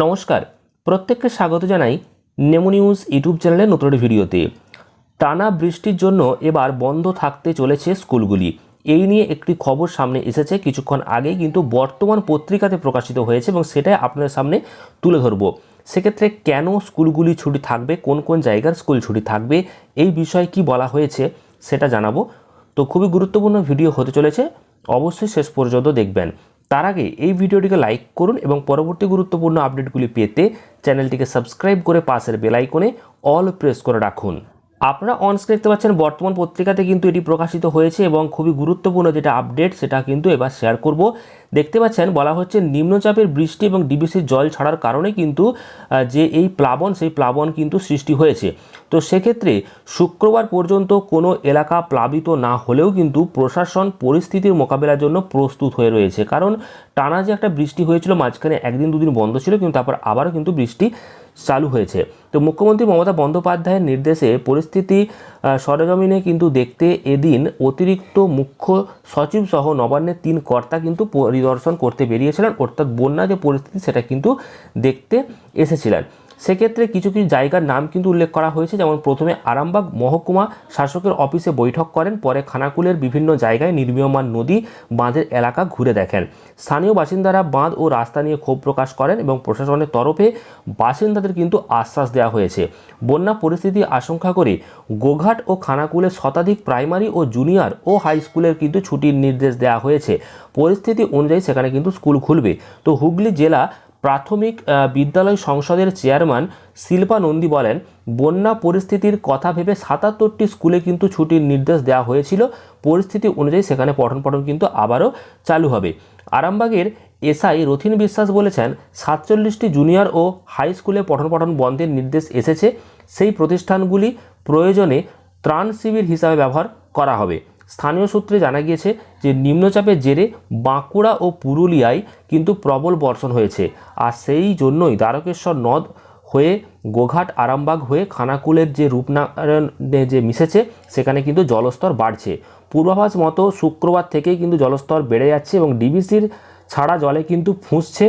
নমস্কার, প্রত্যেককে স্বাগত জানাই নেমো নিউজ ইউটিউব চ্যানেলের নতুন একটি ভিডিওতে। টানা বৃষ্টির জন্য এবার বন্ধ থাকতে চলেছে স্কুলগুলি। এই নিয়ে একটি খবর সামনে এসেছে, কিছুক্ষণ আগেই কিন্তু বর্তমান পত্রিকাতে প্রকাশিত হয়েছে এবং সেটাই আপনাদের সামনে তুলে ধরবো। সেক্ষেত্রে কেন স্কুলগুলি ছুটি থাকবে, কোন কোন জায়গার স্কুল ছুটি থাকবে, এই বিষয়ে কি বলা হয়েছে সেটা জানাব। তো খুবই গুরুত্বপূর্ণ ভিডিও হতে চলেছে, অবশ্যই শেষ পর্যন্ত দেখবেন। তার আগে এই ভিডিওটিকে লাইক করুন এবং পরবর্তী গুরুত্বপূর্ণ আপডেটগুলি পেতে চ্যানেলটিকে সাবস্ক্রাইব করে পাশের বেলাইকনে অল প্রেস করে রাখুন। আপনারা অনস্ক্রিন দেখতে পাচ্ছেন, বর্তমান পত্রিকাতে কিন্তু এটি প্রকাশিত হয়েছে এবং খুবই গুরুত্বপূর্ণ যেটা আপডেট সেটা কিন্তু এবার শেয়ার করব। দেখতে পাচ্ছেন, বলা হচ্ছে নিম্নচাপের বৃষ্টি এবং ডিবিসির জল ছাড়ার কারণে কিন্তু যে এই প্লাবন, সেই প্লাবন কিন্তু সৃষ্টি হয়েছে। তো সেক্ষেত্রে শুক্রবার পর্যন্ত কোনো এলাকা প্লাবিত না হলেও কিন্তু প্রশাসন পরিস্থিতির মোকাবেলার জন্য প্রস্তুত হয়ে রয়েছে। কারণ টানা যে একটা বৃষ্টি হয়েছিল, মাঝখানে একদিন দুদিন বন্ধ ছিল, কিন্তু তারপর আবারও কিন্তু বৃষ্টি চালু হয়েছে। তো মুখ্যমন্ত্রী মমতা বন্দ্যোপাধ্যায়ের নির্দেশে পরিস্থিতি সরেজমিনে কিন্তু দেখতে এদিন অতিরিক্ত মুখ্য সচিব সহ নবান্নের তিন কর্তা কিন্তু পরিদর্শন করতে বেরিয়েছিলেন। অর্থাৎ বন্যা যে পরিস্থিতি, সেটা কিন্তু দেখতে এসেছিলেন। সেক্ষেত্রে কিছু কিছু জায়গার নাম কিন্তু উল্লেখ করা হয়েছে। যেমন প্রথমে আরামবাগ মহকুমা শাসকের অফিসে বৈঠক করেন, পরে খানাকুলের বিভিন্ন জায়গায় নির্মীয়মান নদী বাঁধের এলাকা ঘুরে দেখেন। স্থানীয় বাসিন্দারা বাঁধ ও রাস্তা নিয়ে ক্ষোভ প্রকাশ করেন এবং প্রশাসনের তরফে বাসিন্দাদের কিন্তু আশ্বাস দেওয়া হয়েছে। বন্যা পরিস্থিতি আশঙ্কা করে গোঘাট ও খানাকুলের শতাধিক প্রাইমারি ও জুনিয়র ও হাই স্কুলের কিন্তু ছুটির নির্দেশ দেওয়া হয়েছে। পরিস্থিতি অনুযায়ী সেখানে কিন্তু স্কুল খুলবে। তো হুগলি জেলা প্রাথমিক বিদ্যালয় সংসদের চেয়ারম্যান শিল্পা নন্দী বলেন, বন্যা পরিস্থিতির কথা ভেবে সাতাত্তরটি স্কুলে কিন্তু ছুটির নির্দেশ দেওয়া হয়েছিল। পরিস্থিতি অনুযায়ী সেখানে পঠন পঠন কিন্তু আবারও চালু হবে। আরামবাগের এসআই রথিন বিশ্বাস বলেছেন, সাতচল্লিশটি জুনিয়র ও হাই স্কুলে পঠন পঠন বন্ধের নির্দেশ এসেছে। সেই প্রতিষ্ঠানগুলি প্রয়োজনে ত্রাণ শিবির হিসাবে ব্যবহার করা হবে। স্থানীয় সূত্রে জানা গিয়েছে যে নিম্নচাপের জেরে বাঁকুড়া ও পুরুলিয়ায় কিন্তু প্রবল বর্ষণ হয়েছে। আর সেই জন্যই দ্বারকেশ্বর নদ হয়ে গোঘাট, আরামবাগ হয়ে খানাকুলের যে রূপনারায়ণে যে মিশেছে, সেখানে কিন্তু জলস্তর বাড়ছে। পূর্বাভাস মতো শুক্রবার থেকেই কিন্তু জলস্তর বেড়ে যাচ্ছে এবং ডিবিসির ছাড়া জলে কিন্তু ফুঁসছে।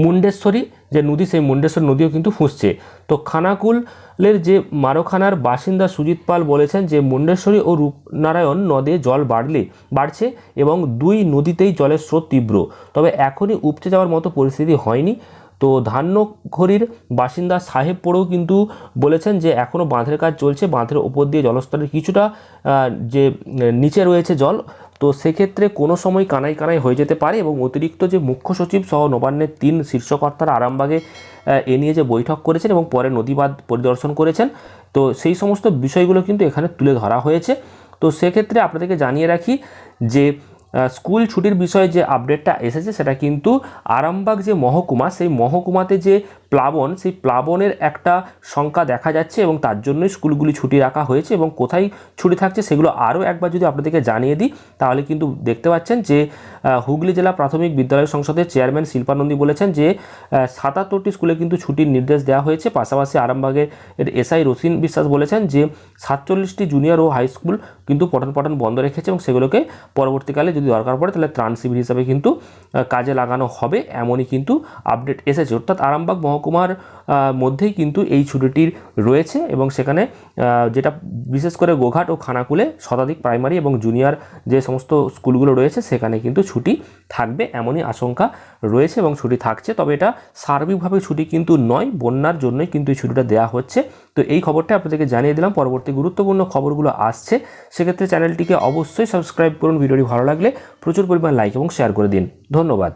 মুন্ডেশ্বরী, যে নদী, সেই মুন্ডেশ্বর নদীও কিন্তু ফুঁসছে। তো খানাকুলের যে মারোখানার বাসিন্দা সুজিত পাল বলেছেন যে মুন্ডেশ্বরী ও রূপনারায়ণ নদে জল বাড়লে, বাড়ছে এবং দুই নদীতেই জলের স্রোত তীব্র। তবে এখনই উপচে যাওয়ার মতো পরিস্থিতি হয়নি। তো ধান্যঘড়ির বাসিন্দা সাহেব পড়েও কিন্তু বলেছেন যে এখনও বাঁধের কাজ চলছে। বাঁধের ওপর দিয়ে জলস্তরের কিছুটা যে, নিচে রয়েছে জল তো সেক্ষেত্রে কোনো সময় কানাই কানাই হয়ে যেতে পারে এবং অতিরিক্ত যে মুখ্য সচিব সহ নবান্নের তিন শীর্ষকর্তারা আরামবাগে এ নিয়ে যে বৈঠক করেছেন এবং পরে নদীবাদ পরিদর্শন করেছেন। তো সেই সমস্ত বিষয়গুলো কিন্তু এখানে তুলে ধরা হয়েছে। তো সেক্ষেত্রে আপনাদেরকে জানিয়ে রাখি যে স্কুল ছুটির বিষয়ে যে আপডেটটা এসেছে সেটা কিন্তু আরামবাগ যে মহকুমা, সেই মহকুমাতে যে প্লাবন, সেই প্লাবনের একটা সংখ্যা দেখা যাচ্ছে এবং তার জন্যই স্কুলগুলি ছুটি রাখা হয়েছে এবং কোথায় ছুটি থাকছে সেগুলো আরও একবার যদি আপনাদেরকে জানিয়ে দিই, তাহলে কিন্তু দেখতে পাচ্ছেন যে হুগলি জেলা প্রাথমিক বিদ্যালয় সংসদের চেয়ারম্যান শিল্পানন্দী বলেছেন যে সাতাত্তরটি স্কুলে কিন্তু ছুটির নির্দেশ দেওয়া হয়েছে। পাশাপাশি আরামবাগের এসআই রসিন বিশ্বাস বলেছেন যে, সাতচল্লিশটি জুনিয়র ও হাই স্কুল কিন্তু পঠন পঠন বন্ধ রেখেছে এবং সেগুলোকে পরবর্তীকালে যদি দরকার পড়ে তাহলে ত্রাণ শিবির হিসাবে কিন্তু কাজে লাগানো হবে। এমনই কিন্তু আপডেট এসেছে। অর্থাৎ আরামবাগ মহকুমার মধ্যেই কিন্তু এই ছুটিটির রয়েছে এবং সেখানে যেটা বিশেষ করে গোঘাট ও খানাকুলে শতাধিক প্রাইমারি এবং জুনিয়র যে সমস্ত স্কুলগুলো রয়েছে সেখানে কিন্তু ছুটি থাকবে এমনই আশঙ্কা রয়েছে এবং ছুটি থাকছে। তবে এটা সার্বিকভাবে ছুটি কিন্তু নয়, বন্যার জন্যই কিন্তু এই ছুটিটা দেওয়া হচ্ছে। তো এই খবরটা আপনাদেরকে জানিয়ে দিলাম। পরবর্তী গুরুত্বপূর্ণ খবরগুলো আসছে। সেক্ষেত্রে চ্যানেলটিকে অবশ্যই সাবস্ক্রাইব করুন। ভিডিওটি ভালো লাগলে প্রচুর পরিমাণ লাইক এবং শেয়ার করে দিন। ধন্যবাদ।